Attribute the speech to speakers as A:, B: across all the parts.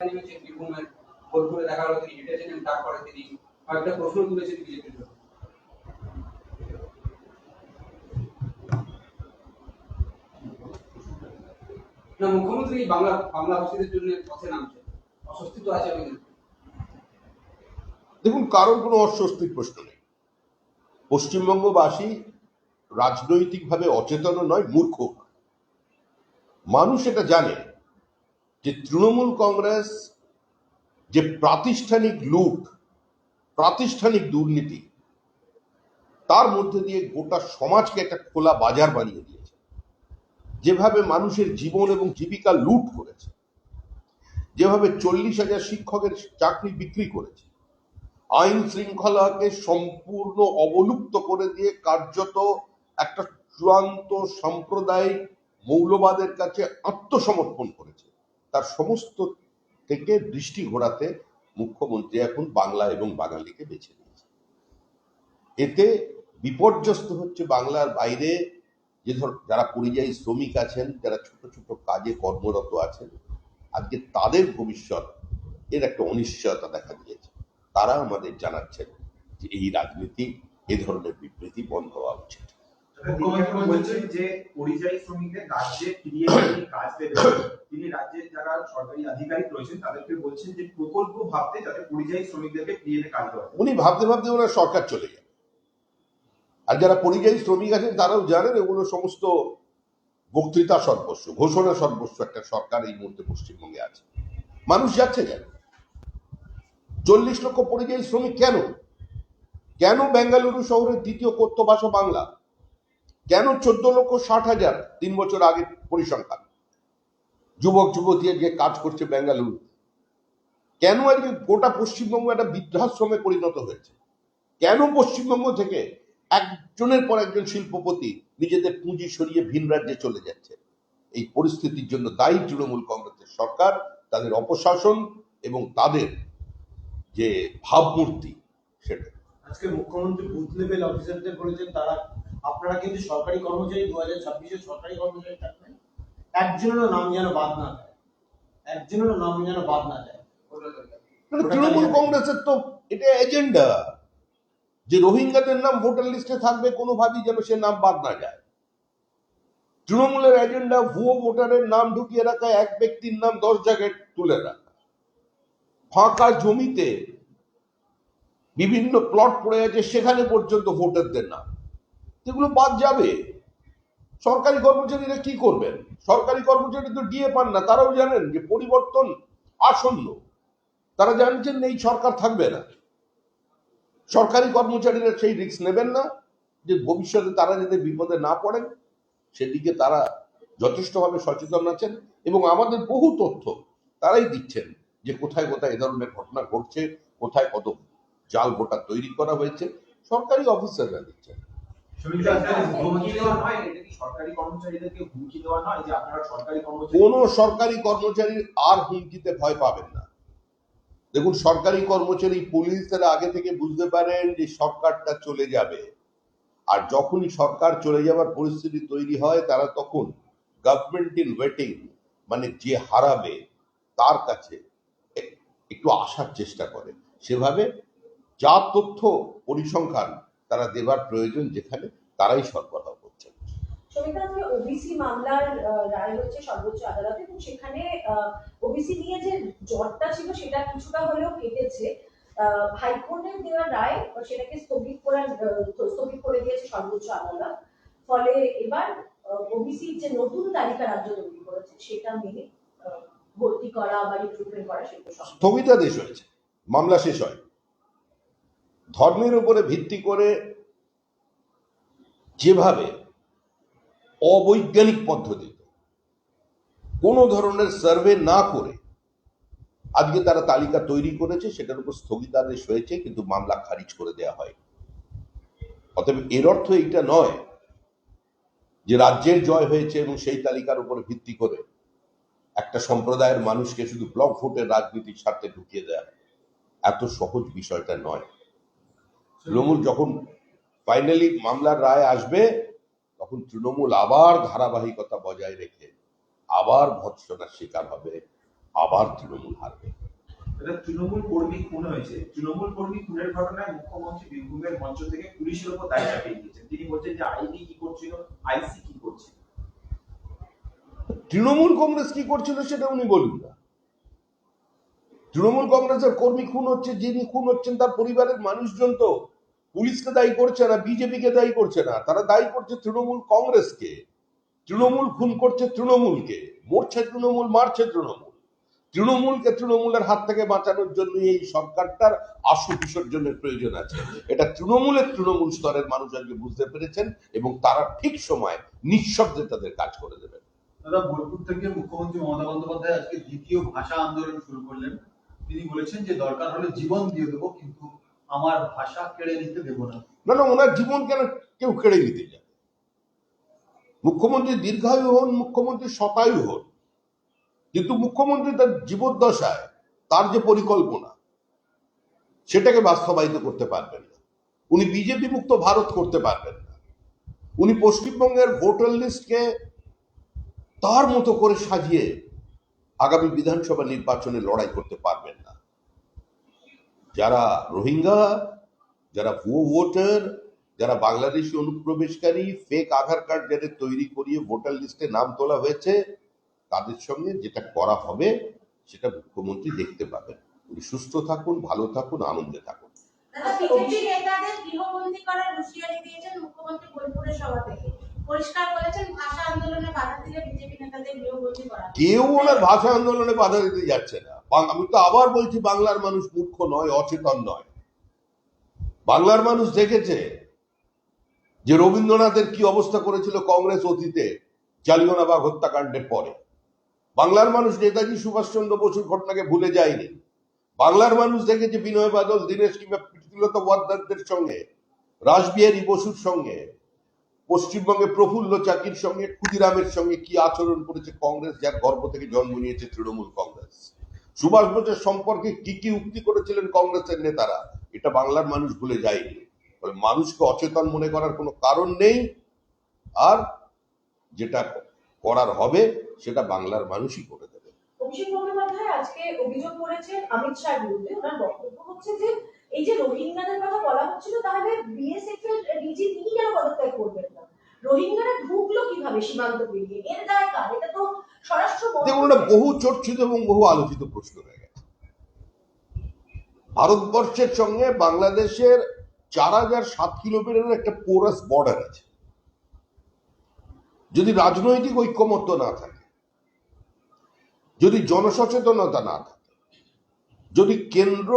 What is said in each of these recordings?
A: দেখা তিনি তারপরে তিনি কয়েকটা প্রশ্ন তুলেছেন বিজেপির জন্য। না, মুখ্যমন্ত্রী বাংলা বাংলা ভাষীদের জন্য পথে নামছে অস্বস্তি তো আছে
B: দেখুন, কারোর কোনো অস্বস্তির প্রশ্ন নেই। পশ্চিমবঙ্গবাসী রাজনৈতিকভাবে অচেতন নয়, মূর্খ মানুষ এটা জানে। যে তৃণমূল কংগ্রেস, যে প্রাতিষ্ঠানিক লুট, প্রাতিষ্ঠানিক দুর্নীতি, তার মধ্যে দিয়ে গোটা সমাজকে একটা খোলা বাজার বানিয়ে দিয়েছে। যেভাবে মানুষের জীবন এবং জীবিকা লুট করেছে, যেভাবে চল্লিশ হাজার শিক্ষকের চাকরি বিক্রি করেছে, আইন শৃঙ্খলাকে সম্পূর্ণ অবলুপ্ত করে দিয়ে কার্যত একটা চূড়ান্ত সাম্প্রদায়িক মৌলবাদের কাছে আত্মসমর্পণ করেছে। তার সমস্ত থেকে দৃষ্টি ঘোরাতে মুখ্যমন্ত্রী এখন বাংলা এবং বাঙালিকে বেছে নিয়েছে এতে বিপর্যস্ত হচ্ছে বাংলার বাইরে যে ধর, যারা পরিযায়ী শ্রমিক আছেন, যারা ছোট ছোট কাজে কর্মরত আছেন, আজকে তাদের ভবিষ্যৎ এর একটা অনিশ্চয়তা দেখা দিয়েছে। তারা আমাদের জানাচ্ছেন যে এই রাজনীতি এ ধরনের বিবৃতি বন্ধ হওয়া উচিত।
C: মুখ্যমন্ত্রী বলছেন যে পরিযায়ী শ্রমিকদের রাজ্যে ফিরিয়ে তিনি কাজ দেবেন। তিনি রাজ্যের যারা সরকারি আধিকারিক রয়েছেন, তাদেরকে বলছেন যে প্রকল্প ভাবতে যাতে পরিযায়ী শ্রমিকদেরকে ফিরিয়ে এনে কাজ
B: উনি ভাবতে ভাবতে ওনার সরকার চলে আর যারা পরিযায়ী শ্রমিক আছেন, তারাও জানেন এগুলো সমস্ত বক্তৃতা সর্বস্ব, ঘোষণা সর্বস্ব একটা সরকার এই মুহূর্তে পশ্চিমবঙ্গে আছে। মানুষ যাচ্ছে কেন? চল্লিশ লক্ষ পরিযায়ী শ্রমিক কেন? কেন বেঙ্গালুরু শহরের দ্বিতীয় ভাষা বাংলা? কেন চোদ্দ লক্ষ ষাট হাজার তিন বছর আগে পরিসংখ্যান? যুবক, যুবতী যে কাজ করছে বেঙ্গালুরু। কেন আজকে গোটা পশ্চিমবঙ্গ একটা বৃদ্ধাশ্রমে পরিণত হয়েছে? কেন পশ্চিমবঙ্গ থেকে একজনের পর একজন শিল্পপতি নিজেদের পুঁজি সরিয়ে ভিন রাজ্যে চলে যাচ্ছে? এই পরিস্থিতির জন্য দায়ী তৃণমূল কংগ্রেসের সরকার, তাদের অপশাসন এবং তাদের যে ভাবমূর্তি সেটা।
D: আজকে মুখ্যমন্ত্রী বুথ লেভেল অফিসারদের বলেছেন, তারা আপনারা কিন্তু সরকারি কর্মচারী দু হাজার ছাব্বিশে সরকারি কর্মচারী থাকবেন। একজনেরও নাম যেন বাদ না যায়। একজনেরও নাম যেন বাদ না যায়।
B: মানে তৃণমূল কংগ্রেসের তো এটা এজেন্ডা যে রোহিঙ্গাদের নাম ভোটার লিস্টে থাকবে, কোনোভাবেই যেন সে নাম বাদ না যায়। তৃণমূলের এজেন্ডা ভুয়ো ভোটারের নাম ঢুকিয়ে রাখা, এক ব্যক্তির নাম দশ জায়গায় তুলে রাখা। ফাঁকা জমিতে বিভিন্ন প্লট পড়ে আছে, সেখানে পর্যন্ত ভোটারদের নাম। এগুলো বাদ যাবে। সরকারি কর্মচারীরা কি করবেন? সরকারি কর্মচারী তো ডিএ পান না, তারাও জানেন যে পরিবর্তন আসন্ন। তারা জানছেন এই সরকার থাকবে না। সরকারি কর্মচারীরা সেই রিস্ক নেবেন না যে ভবিষ্যতে তারা যাতে বিপদে না পড়েন, সেদিকে তারা যথেষ্টভাবে সচেতন আছেন এবং আমাদের বহু তথ্য তারাই দিচ্ছেন যে কোথায় কোথায় এ ধরনের ঘটনা ঘটছে, কোথায় কত জাল ভোটার তৈরি করা হয়েছে। সরকারি অফিসাররা দিচ্ছেন। কোন সরকারি কর্মচারী আর হুমকিতে ভয় পাবেন না। দেখুন, সরকারি কর্মচারী পুলিশেরা আগে থেকে বুঝতে পারেন যে সরকারটা চলে যাবে। আর যখনই সরকার চলে যাবার পরিস্থিতি তৈরি হয়, তারা তখন গভর্নমেন্ট ইন ওয়েটিং মানে যে হারাবে, তার কাছে একটু আসার চেষ্টা করে। সেভাবে যা তথ্য পরিসংখ্যান তারা দেবার প্রয়োজন যেখানে তারাই সরবরাহ করছেন।
E: ওবিসি মামলার রায় হচ্ছে সর্বোচ্চ আদালতে এবং সেখানে ওবিসি নিয়ে যে জটটা ছিল সেটা কিছুটা হলেও কেটেছে। হাইকোর্টের দেওয়া রায় সেটাকে স্থগিত করে স্থগিত করে দিয়েছে সর্বোচ্চ আদালত। ফলে এবার ওবিসির যে নতুন তালিকা রাজ্য তৈরি করেছে সেটা মেনে ভর্তি করা বা রিক্রুটমেন্ট করা সেগুলো
B: স্থগিতাদেশ হয়েছে। মামলা শেষ হয় ধর্মের উপরে ভিত্তি করে যেভাবে অবৈজ্ঞানিক পদ্ধতিতে কোনো ধরনের সার্ভে না করে আজকে তারা তালিকা তৈরি করেছে, সেটার উপর স্থগিতাদেশ হয়েছে, কিন্তু মামলা খারিজ করে দেওয়া হয় অতএব এর অর্থ এইটা নয় যে রাজ্যের জয় হয়েছে এবং সেই তালিকার উপর ভিত্তি করে একটা সম্প্রদায়ের মানুষকে শুধু ব্লক ভোটের রাজনীতির স্বার্থে ঢুকিয়ে দেয়া এত সহজ বিষয়টা নয়। তৃণমূল যখন ফাইনালি মামলার রায় আসবে তখন তৃণমূল আবার ধারাবাহিকতা বজায় রেখে আবার ভৎসনার শিকার হবে আবার তৃণমূল হারবে।
C: এটা তৃণমূল কর্মী খুন হয়েছে। তৃণমূল কর্মী খুনের ঘটনায় মুখ্যমন্ত্রী বীরভূমের মঞ্চ থেকে পুলিশের উপর দায় চাপিয়ে দিয়েছেন। তিনি বলছেন যে আইডি কি করছিল আইসি কি করছিল?
B: তৃণমূল কংগ্রেস কি করছিল সেটা উনি বলুন না। তৃণমূল কংগ্রেসের কর্মী খুন হচ্ছে, যিনি খুন হচ্ছেন তার পরিবারের মানুষজন তো। পুলিশকে দায়ী করছে না, বিজেপিকে দায়ী করছে না, তারা দায়ী করছে তৃণমূল কংগ্রেসকে। তৃণমূল খুন করছে তৃণমূলকে, মরছে তৃণমূল, মারছে তৃণমূল। তৃণমূলকে তৃণমূলের হাত থেকে বাঁচানোর জন্য এই সরকারটার আশু বিসর্জনের প্রয়োজন আছে। এটা তৃণমূলের তৃণমূল স্তরের মানুষ আজকে বুঝতে পেরেছেন এবং তারা ঠিক সময় নিঃশব্দে তাদের কাজ করে দেবেন।
F: দাদা, বোলপুর থেকে মুখ্যমন্ত্রী মমতা বন্দ্যোপাধ্যায় আজকে দ্বিতীয় ভাষা আন্দোলন শুরু করলেন। তিনি বলেছেন যে দরকার হলে জীবন দিয়ে দেবো, কিন্তু আমার ভাষা কেড়ে নিতে দেবো না।
B: না ওনার জীবন কেন কেউ কেড়ে নিতে যায় মুখ্যমন্ত্রী দীর্ঘায়ু হন, মুখ্যমন্ত্রী শতায়ু হন। কিন্তু মুখ্যমন্ত্রী তার জীবদ্দশায়, তার যে পরিকল্পনা, সেটাকে বাস্তবায়িত করতে পারবেন না। উনি বিজেপি মুক্ত ভারত করতে পারবেন না। উনি পশ্চিমবঙ্গের ভোটার লিস্টকে তার মতো করে সাজিয়ে আগামী বিধানসভা নির্বাচনে লড়াই করতে পারবেন না। যারা রোহিঙ্গা, যারা ভুয়ো ভোটার, যারা বাংলাদেশি অনুপ্রবেশকারী ফেক আধার কার্ড যাদের তৈরি করিয়ে ভোটার লিস্টে নাম তোলা হয়েছে, তাদের সঙ্গে যেটা করা হবে, সেটা মুখ্যমন্ত্রী দেখতে পাবেন। উনি সুস্থ থাকুন, ভালো থাকুন, আনন্দে থাকুন।
G: গৃহবন্দী করার হুঁশিয়ারি দিয়েছেন মুখ্যমন্ত্রী সভা থেকে।
B: কেউ ওনার ভাষা আন্দোলনে বাধা দিতে যাচ্ছে না। আমি তো আবার বলছি, বাংলার মানুষ মূর্খ নয়, অচেতন নয়। বাংলার মানুষ দেখেছে যে রবীন্দ্রনাথের কি অবস্থা করেছিল কংগ্রেস অতীতে, জালিয়ানাবাগ হত্যাকাণ্ডের পরে। বাংলার মানুষ নেতাজি সুভাষচন্দ্র বসুর ঘটনাকে ভুলে যায়নি। বাংলার মানুষ দেখেছে বিনয় বাদল, দীনেশ কিংবা প্রীতিলতা ওয়াদ্দারদের সঙ্গে, রাসবিহারী বসুর সঙ্গে। পশ্চিমবঙ্গে প্রফুল্ল চাকির সঙ্গে, ক্ষুদিরামের সঙ্গে কি আচরণ করেছে কংগ্রেস, যার গর্ব থেকে জন্ম নিয়েছে তৃণমূল কংগ্রেস? সুভাষ বোসের সম্পর্কে কি কি উক্তি করেছিলেন কংগ্রেসের নেতারা? এটা বাংলার মানুষ ভুলে যায়নি। মানুষকে অচেতন মনে করার কোনো কারণ নেই। আর যেটা করার হবে, সেটা বাংলার মানুষই করে দেবে।
E: অভিষেক বন্দ্যোপাধ্যায় আজকে অভিযোগ করেছেন অমিত শাহের বিরুদ্ধে। ওনার বক্তব্য হচ্ছে যে, এই যে রোহিঙ্গাদের কথা বলা হচ্ছিল, তাহলে বিএসএফ এর ডিজি তিনি কেন পদত্যাগ করবেন রোহিঙ্গারা ঢুকলো কীভাবে সীমান্ত পেরিয়ে? এর দায় কার? এটা তো স্বরাষ্ট্র
B: বহু চর্চিত এবং বহু আলোচিত প্রশ্ন ভারতবর্ষের সঙ্গে বাংলাদেশের চার হাজার সাত কিলোমিটারের একটা পোরাস বর্ডার আছে। যদি রাজনৈতিক ঐক্যমত্য না থাকে, যদি জনসচেতনতা না থাকে, যদি কেন্দ্র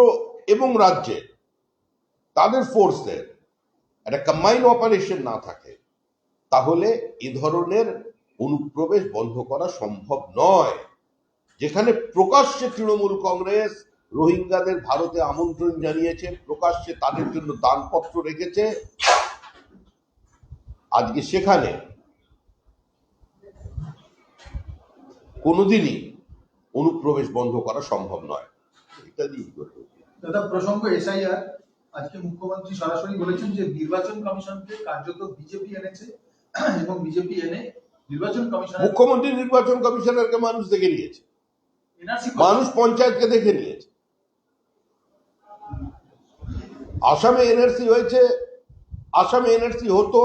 B: এবং রাজ্যের তাদের ফোর্সদের একটা কম্বাইন অপারেশন না থাকে তাহলে এ ধরনের অনুপ্রবেশ বন্ধ করা সম্ভব নয়। যেখানে প্রকাশ্যে তৃণমূল কংগ্রেস, রোহিঙ্গাদের ভারতে আমন্ত্রণ জানিয়েছে, প্রকাশ্যে তাদের জন্য দানপত্র রেখেছে। আজকে সেখানে কোনোদিনই অনুপ্রবেশ বন্ধ করা সম্ভব নয়। দিয়ে
F: দাদা, প্রসঙ্গ এসআইআর, আজকে মুখ্যমন্ত্রী সরাসরি বলেছেন যে নির্বাচন কমিশনকে কার্যত বিজেপি এনেছে। এবং বিজেপি এনে নির্বাচন কমিশনের
B: মুখ্যমন্ত্রী নির্বাচন কমিশনারকে মানুষ দেখে নিয়েছে। মানুষ পঞ্চায়েতকে দেখে নিয়েছে। আসামে এনআরসি হয়েছে আসামে এনআরসি হতো।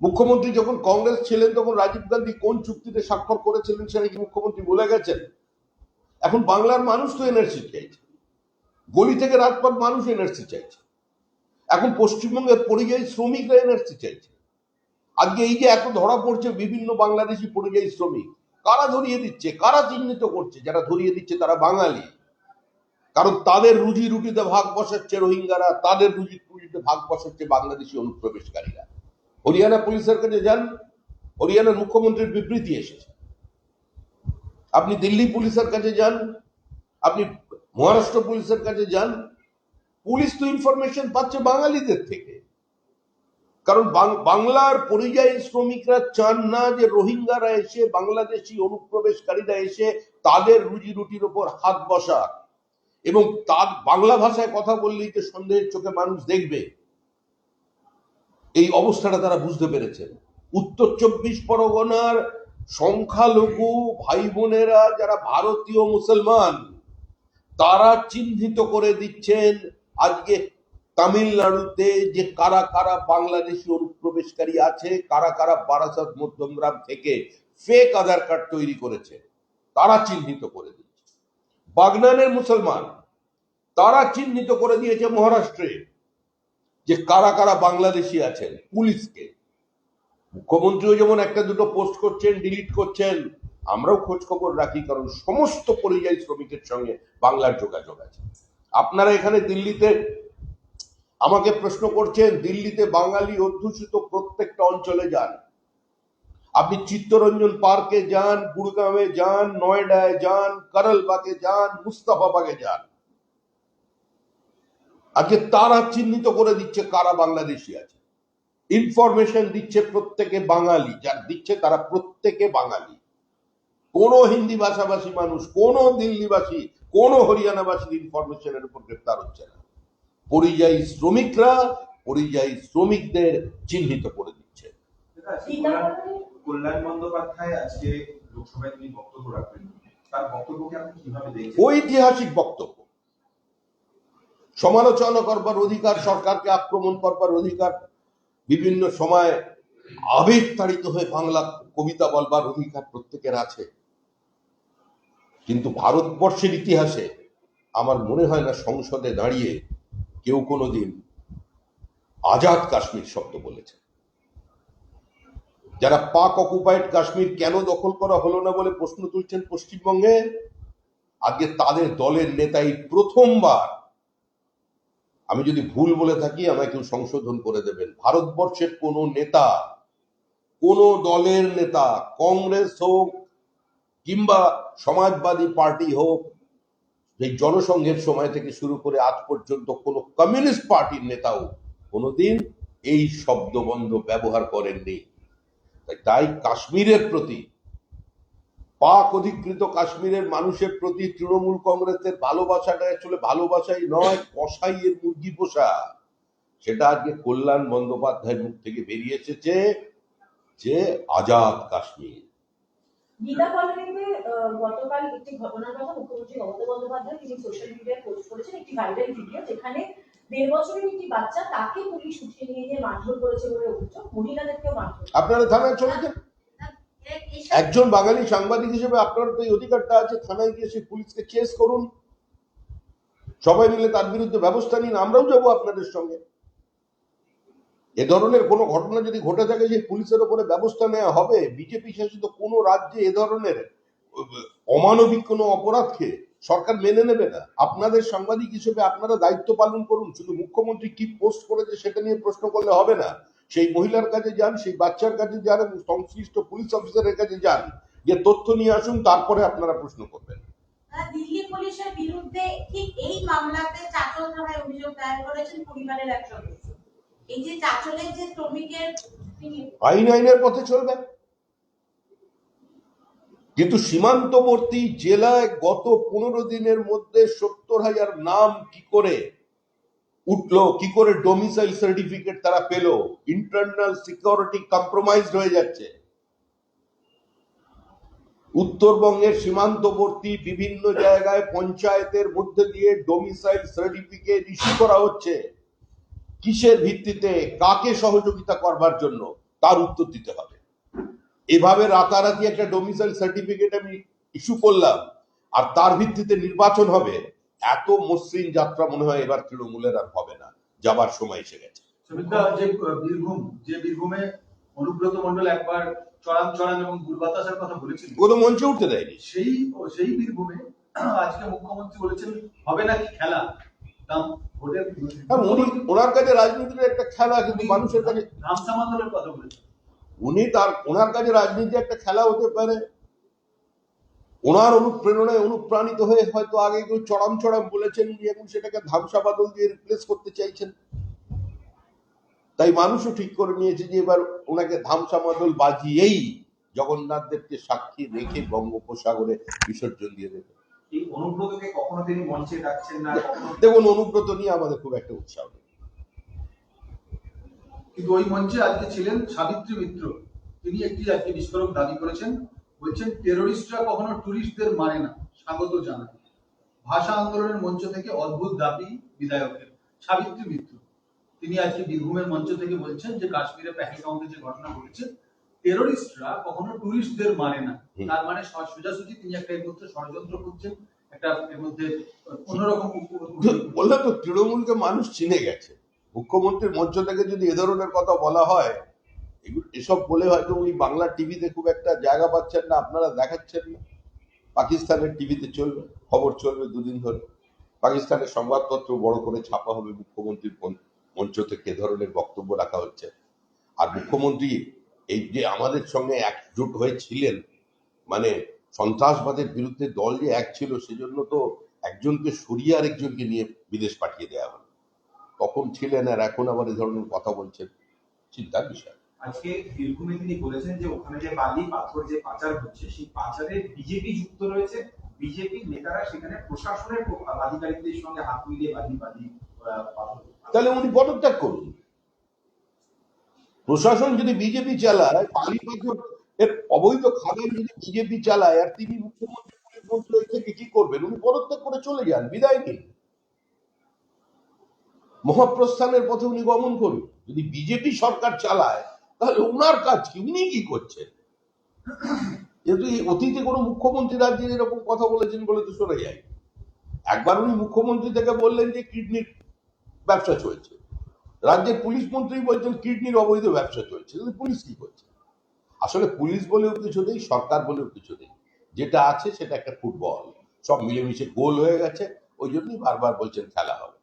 B: মুখ্যমন্ত্রী যখন কংগ্রেস ছিলেন তখন রাজীব গান্ধী কোন চুক্তিতে স্বাক্ষর করেছিলেন সেটা কি মুখ্যমন্ত্রী বলে গেছেন? এখন বাংলার মানুষ তো এনআরসি চাইছে। গলি থেকে রাজপথ মানুষ এনআরসি চাইছে। এখন পশ্চিমবঙ্গের পরিযায়ী শ্রমিকরা এনআরসি চাইছে। আজকে এই যে এত ধরা পড়ছে বিভিন্ন বাংলাদেশি পরিযায়ী শ্রমিক, কারা ধরিয়ে দিচ্ছে? কারা চিহ্নিত করছে? যারা ধরিয়ে দিচ্ছে তারা বাঙালি। কারণ তাদের রুজি রুটিতে ভাগ বসাচ্ছে রোহিঙ্গারা, তাদের রুজি রুটিতে ভাগ বসাচ্ছে বাংলাদেশি অনুপ্রবেশকারীরা। হরিয়ানা পুলিশের কাছে যান হরিয়ানার মুখ্যমন্ত্রীর বিবৃতি এসেছে। আপনি দিল্লি পুলিশের কাছে যান, আপনি মহারাষ্ট্র পুলিশের কাছে যান, পুলিশ তো ইনফরমেশন পাচ্ছে বাঙালিদের থেকে। কারণ বাংলার পরিযায়ী শ্রমিকরা চান না যে রোহিঙ্গারা এসে, বাংলাদেশি অনুপ্রবেশকারীরা এসে তাদের রুজি রুটির ওপর হাত বসাক। এবং তার বাংলা ভাষায় কথা বললেই যে সন্দেহের চোখে মানুষ দেখবে। এই অবস্থাটা তারা বুঝতে পেরেছেন। উত্তর চব্বিশ পরগনার সংখ্যালঘু ভাই বোনেরা যারা ভারতীয় মুসলমান, তারা চিহ্নিত করে দিচ্ছেন, আজকে তামিলনাড়ুতে যে কারা কারা বাংলাদেশি অনুপ্রবেশকারী আছে, কারা কারা বারাসাত, মধ্যমগ্রাম থেকে ফেক আধার কার্ড তৈরি করেছে, তারা চিহ্নিত করে দিচ্ছে বাগনানের মুসলমান, তারা চিহ্নিত করে দিয়েছে মহারাষ্ট্রে যে কারা কারা বাংলাদেশি আছেন, পুলিশকে। মুখ্যমন্ত্রীও যেমন একটা দুটো পোস্ট করছেন, ডিলিট করছেন, আমরাও খোঁজ খবর রাখি, কারণ সমস্ত পরিযায়ী শ্রমিকের সঙ্গে বাংলার যোগাযোগ আছে। আপনারা এখানে দিল্লিতে আমাকে প্রশ্ন করছেন, দিল্লিতে বাঙালি অধ্যুষিত প্রত্যেকটা অঞ্চলে যান। আপনি চিত্তরঞ্জন পার্কে যান গুড়গাঁওয়ে যান, নয়ডায় যান, করলবাগে যান, মুস্তাফাবাগে যান। আজকে তারা চিহ্নিত করে দিচ্ছে কারা বাংলাদেশি আছে। ইনফরমেশন দিচ্ছে প্রত্যেকে বাঙালি যার দিচ্ছে তারা প্রত্যেকে বাঙালি। কোন হিন্দি ভাষাভাষী মানুষ, কোন দিল্লিবাসী, কোন হরিয়ানাবাসীর ইনফরমেশনের উপর গ্রেপ্তার হচ্ছে না। পরিযায়ী শ্রমিকরা পরিযায়ী শ্রমিকদের চিহ্নিত করে দিচ্ছে।
C: কল্যাণ বন্দ্যোপাধ্যায় আজকে লোকসভায় তিনি বক্তব্য রাখবেন। তার বক্তব্যকে আপনি কীভাবে দেখছেন?
B: ঐতিহাসিক বক্তব্য। সমালোচনা করবার অধিকার সরকারকে আক্রমণ করবার অধিকার বিভিন্ন সময় আবেগ তাড়িত হয়ে বাংলা কবিতা বলবার অধিকার প্রত্যেকের আছে। কিন্তু ভারতবর্ষের ইতিহাসে আমার মনে হয় না সংসদে দাঁড়িয়ে কেউ কোনোদিন আজাদ কাশ্মীর শব্দ বলেছে। যারা পাক অকুপাইড কাশ্মীর কেন দখল করা হলো না বলে প্রশ্ন তুলছেন পশ্চিমবঙ্গে, আজকে তাদের দলের নেতাই প্রথমবার। আমি যদি ভুল বলে থাকি, আমায় কেউ সংশোধন করে দেবেন। ভারতবর্ষের কোন নেতা, কোন দলের নেতা, কংগ্রেস হোক কিংবা সমাজবাদী পার্টি হোক এই জনসংঘের সময় থেকে শুরু করে আজ পর্যন্ত কোনো কমিউনিস্ট পার্টির নেতাও কোনোদিন এই শব্দবন্ধ ব্যবহার করেননি। তাই তাই কাশ্মীরের প্রতি, পাক অধিকৃত কাশ্মীরের মানুষের প্রতি তৃণমূল কংগ্রেসের ভালোবাসাটা আসলে ভালোবাসাই নয় কসাইয়ের মুরগি পোষা। সেটা আজকে কল্যাণ বন্দ্যোপাধ্যায়ের মুখ থেকে বেরিয়ে এসেছে যে আজাদ কাশ্মীর।
E: গীতা কলোনিতে গতকাল একটি ঘটনার কথা মুখ্যমন্ত্রী মমতা বন্দ্যোপাধ্যায়, তিনি সোশ্যাল মিডিয়ায় পোস্ট করেছেন, একটি ভাইরাল ভিডিও যেখানে দেড় বছরের একটি বাচ্চা তাকে পুলিশ উঠিয়ে নিয়ে গিয়ে মারধর করেছে বলে অভিযোগ। মহিলাদেরকেও মারধর
B: আপনারা থানায় একজন বাঙালি সাংবাদিক হিসেবে আপনার তো এই অধিকারটা আছে, থানায় গিয়ে সেই পুলিশকে চেস করুন। সবাই মিলে তার বিরুদ্ধে ব্যবস্থা নিন, আমরাও যাব আপনাদের সঙ্গে। এ ধরনের কোনো ঘটনা যদি ঘটে থাকে, সেই পুলিশের ওপরে ব্যবস্থা নেওয়া হবে। বিজেপি শাসিত কোনো রাজ্যে এ ধরনের অমানবিক কোনো অপরাধকে সরকার মেনে নেবে না? আপনাদের সাংবাদিক হিসেবে আপনারা দায়িত্ব পালন করুন। শুধু মুখ্যমন্ত্রী কি পোস্ট করেছে সেটা নিয়ে প্রশ্ন করলে হবে না। সেই মহিলার কাছে যান, সেই বাচ্চার কাছে যান এবং সংশ্লিষ্ট পুলিশ অফিসারের কাছে যান। যে তথ্য নিয়ে আসুন, তারপরে আপনারা প্রশ্ন করবেন।
G: দিল্লি পুলিশের বিরুদ্ধে ঠিক এই মামলাতে চাচল থানায় অভিযোগ দায়ের করেছেন পরিবারের
B: আইন আইনের পথে চলবে। কিন্তু সীমান্তবর্তী জেলায় গত পনেরো দিনের মধ্যে সত্তর হাজার নাম কি করে উঠল, কি করে ডোমিসাইল সার্টিফিকেট তারা পেল ইন্টারনাল সিকিউরিটি কম্প্রোমাইজড হয়ে যাচ্ছে। উত্তরবঙ্গের সীমান্তবর্তী বিভিন্ন জায়গায় পঞ্চায়েতের মধ্যে দিয়ে ডোমিসাইল সার্টিফিকেট ইস্যু করা হচ্ছে। কিসের ভিত্তিতে কাকে সহযোগিতা করবার জন্য? তার উত্তর দিতে হবে। এভাবে রাতারাতি একটা ডোমিসাইল সার্টিফিকেট আমি ইস্যু করলাম আর তার ভিত্তিতে নির্বাচন হবে এত মসৃণ যাত্রা মনে হয় এবার তৃণমূলের আর হবে না। যাবার সময় এসে গেছে।
F: যে বীরভূম যে বীরভূমে অনুব্রত মন্ডল একবার চড়াম চড়াম এবং দুর্বাতাসের কথা বলেছিলেন
B: কোনো মঞ্চে উঠতে দেয়নি।
F: সেই সেই বীরভূমে আজকে মুখ্যমন্ত্রী বলেছেন হবে নাকি খেলা?
B: হ্যাঁ, উনি ওনার কাছে রাজনীতির একটা খেলা কিন্তু মানুষের কাছে উনি তার ওনার কাছে রাজনীতি একটা খেলা হতে পারে। ওনার অনুপ্রেরণায় অনুপ্রাণিত হয়ে হয়তো আগে কেউ চড়াম চড়াম বলেছেন উনি এখন সেটাকে ধামসা বাদল দিয়ে রিপ্লেস করতে চাইছেন। তাই মানুষও ঠিক করে নিয়েছে যে এবার ওনাকে ধামসা বাদল বাজিয়েই জগন্নাথ দেবকে সাক্ষী রেখে বঙ্গোপসাগরে বিসর্জন দিয়ে দেবে।
C: এই অনুব্রতকে কখনো তিনি মঞ্চে ডাকছেন না কখনো
B: দেখুন অনুব্রত নিয়ে আমাদের খুব একটা উৎসাহ নেই।
F: কিন্তু ওই মঞ্চে আজকে ছিলেন সাবিত্রী মিত্র। তিনি একটি আজকে বিস্ফোরক দাবি করেছেন। বলছেন টেরোরিস্টরা কখনো টুরিস্টদের মানে না। স্বাগত জানায় ভাষা আন্দোলনের মঞ্চ থেকে অদ্ভুত দাবি বিধায়কের সাবিত্রী মিত্র। তিনি আজকে বীরভূমের মঞ্চ থেকে বলছেন যে কাশ্মীরে প্যাহেলগাঁওতে যে ঘটনা ঘটেছে। টেরোরিস্টরা কখনো টুরিস্টদের মানে না। তার মানে সোজাসুজি তিনি একটা এর মধ্যে ষড়যন্ত্র করছেন একটা এর মধ্যে অন্যরকম
B: বললাম তো তৃণমূলকে মানুষ চিনে গেছে। মুখ্যমন্ত্রীর মঞ্চ থেকে যদি এ ধরনের কথা বলা হয় এসব বলে হয়তো উনি বাংলা টিভিতে খুব একটা জায়গা পাচ্ছেন না আপনারা দেখাচ্ছেন না। পাকিস্তানের টিভিতে চলবে খবর চলবে দুদিন ধরে। পাকিস্তানের সংবাদপত্র বড় করে ছাপা হবে মুখ্যমন্ত্রীর মন- মঞ্চ থেকে এ ধরনের বক্তব্য রাখা হচ্ছে। আর মুখ্যমন্ত্রী এই যে আমাদের সঙ্গে একজোট হয়েছিলেন মানে সন্ত্রাসবাদের বিরুদ্ধে দল যে এক ছিল সেজন্য তো একজনকে সরিয়ে আরেকজনকে নিয়ে বিদেশ পাঠিয়ে দেওয়া হলো। তখন ছিলেন আর এখন আবার এই ধরনের কথা বলছেন চিন্তার বিষয়।
C: আজকে বীরভূমে তিনি বলেছেন যে ওখানে যে বালি পাথর যে পাচার হচ্ছে সেই পাচারে বিজেপি যুক্ত রয়েছে। বিজেপির নেতারা সেখানে প্রশাসনের আধিকারিকদের সঙ্গে হাত মিলিয়ে বালি বালি
B: তাহলে উনি পদত্যাগ করুন। প্রশাসন যদি বিজেপি চালায় পানিপথ এর অবৈধ খাবার যদি বিজেপি চালায়, আর তিনি মুখ্যমন্ত্রী মন্ত্রী থেকে কি করবেন? উনি পদত্যাগ করে চলে যান, বিদায় নিন। মহাপ্রস্থানের পথে উনি গমন করুন। যদি বিজেপি সরকার চালায়, তাহলে উনার কাজ কি? উনি কি করছেন? যেহেতু অতীতে কোনো মুখ্যমন্ত্রী রাজ্যে এরকম কথা বলেছেন বলে তো শোনা যায় একবার উনি মুখ্যমন্ত্রী থেকে বললেন যে কিডনির ব্যবসা চলছে। রাজ্যের পুলিশ মন্ত্রী বলছেন, কিডনির অবৈধ ব্যবসা চলছে। পুলিশ কি করছে? আসলে পুলিশ বলেও কিছু নেই, সরকার বলেও কিছু নেই। যেটা আছে সেটা একটা ফুটবল। সব মিলেমিশে গোল হয়ে গেছে, ওই জন্যই বারবার বলছেন খেলা হবে।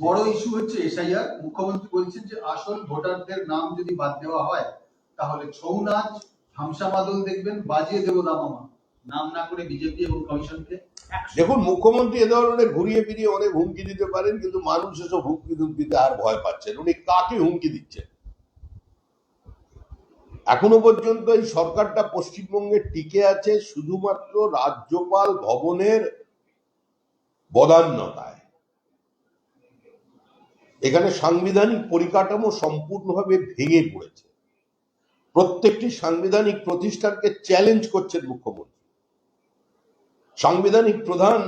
F: বড় ইস্যু হচ্ছে এসআইআর। মুখ্যমন্ত্রী বলছেন যে, আসল ভোটারদের নাম যদি বাদ দেওয়া হয়, তাহলে ছৌ নাচ ধামসা মাদল দেখবেন, বাজিয়ে দেবো দামামা। নাম না করে বিজেপি এবং কমিশনকে।
B: দেখুন, মুখ্যমন্ত্রী এ ধরনের ঘুরিয়ে ফিরিয়ে অনেক হুমকি দিতে পারেন, কিন্তু মানুষ এসব হুমকি দিতে আর ভয় পাচ্ছেন উনি কাকে হুমকি দিচ্ছেন? এখনও পর্যন্ত এই সরকারটা পশ্চিমবঙ্গে টিকে আছে শুধুমাত্র রাজ্যপাল ভবনের বদান্যতায়। এখানে সাংবিধানিক পরিকাঠামো সম্পূর্ণভাবে ভেঙে পড়েছে। প্রত্যেকটি সাংবিধানিক প্রতিষ্ঠানকে চ্যালেঞ্জ করছেন মুখ্যমন্ত্রী। সাংবিধানিক প্রধান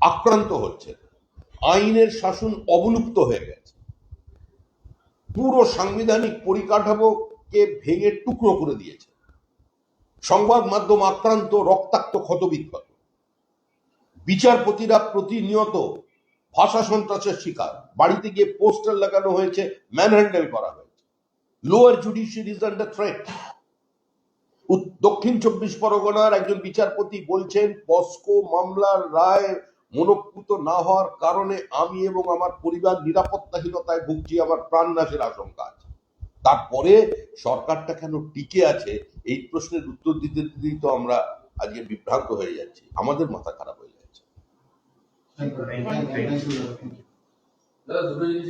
B: আক্রান্ত হচ্ছে আইনের শাসন অবলুপ্ত হয়ে গেছে। পুরো সাংবিধানিক পরিকাঠামোকে ভেঙে টুকরো করে দিয়েছে। সংবাদ মাধ্যম আক্রান্ত, রক্তাক্ত, ক্ষতবিক্ষত। বিচারপতিরা প্রতিনিয়ত ভাষা সন্ত্রাসের শিকার। বাড়িতে গিয়ে পোস্টার লাগানো হয়েছে, ম্যানহ্যান্ডেল করা হয়েছে। Lower judiciary is under threat. দক্ষিণ চব্বিশ পরগনার একজন বিচারপতি বলছেন পস্কো মামলার রায় মনঃপুত না হওয়ার কারণে আমি এবং আমার পরিবার নিরাপত্তাহীনতায় ভুগছি আমার প্রাণনাশের আশঙ্কা আছে। তারপরে সরকারটা কেন টিকে আছে এই প্রশ্নের উত্তর দিতে দিতেই তো আমরা আজকে বিভ্রান্ত হয়ে যাচ্ছি। আমাদের মাথা খারাপ হয়ে যাচ্ছে.
A: দাদা দুটো জিনিস